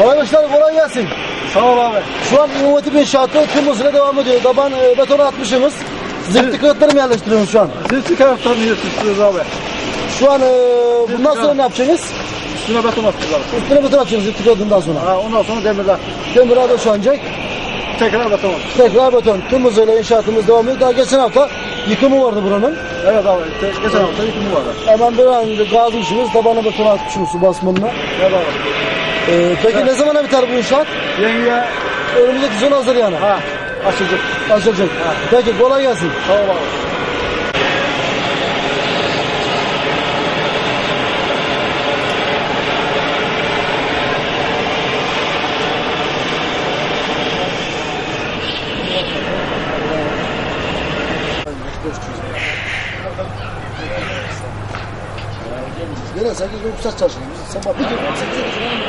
Arkadaşlar kolay gelsin. Sağ ol abi. Şu an inovatif inşaatı hızıyla devam ediyor. Taban e, betonu atmışsınız. Zıptı kağıtları mı yerleştiriyorsunuz şu an? Zilti kağıtlarını yırtıştırıyoruz abi. Şu an e, bundan sonra ne yapacaksınız? Üstüne beton atıyoruz abi. Üstüne beton atacaksınız zıptı kağıdından sonra. Ha, ondan sonra demirler. Demir ağda şanacak. Tekrar beton atıyoruz. Tekrar beton. Tüm hızıyla inşaatımız devam ediyor. Daha geçen hafta yıkımı vardı buranın. Evet abi. Geçen hafta yıkımı vardı. Hemen bir an önce kazmışsınız. Tabana beton atmışsınız su basmanına. Evet abi. E, peki ne zamana biter bu inşaat? Yengeye Önümüzdeki sezon hazır yani. ha açılacak. Açılacak. Peki kolay gelsin. Sağ ol abi. Gene 8 9 saat çalışıyoruz. Sabah bir gün 8 9 saat 12 saat çalışıyoruz.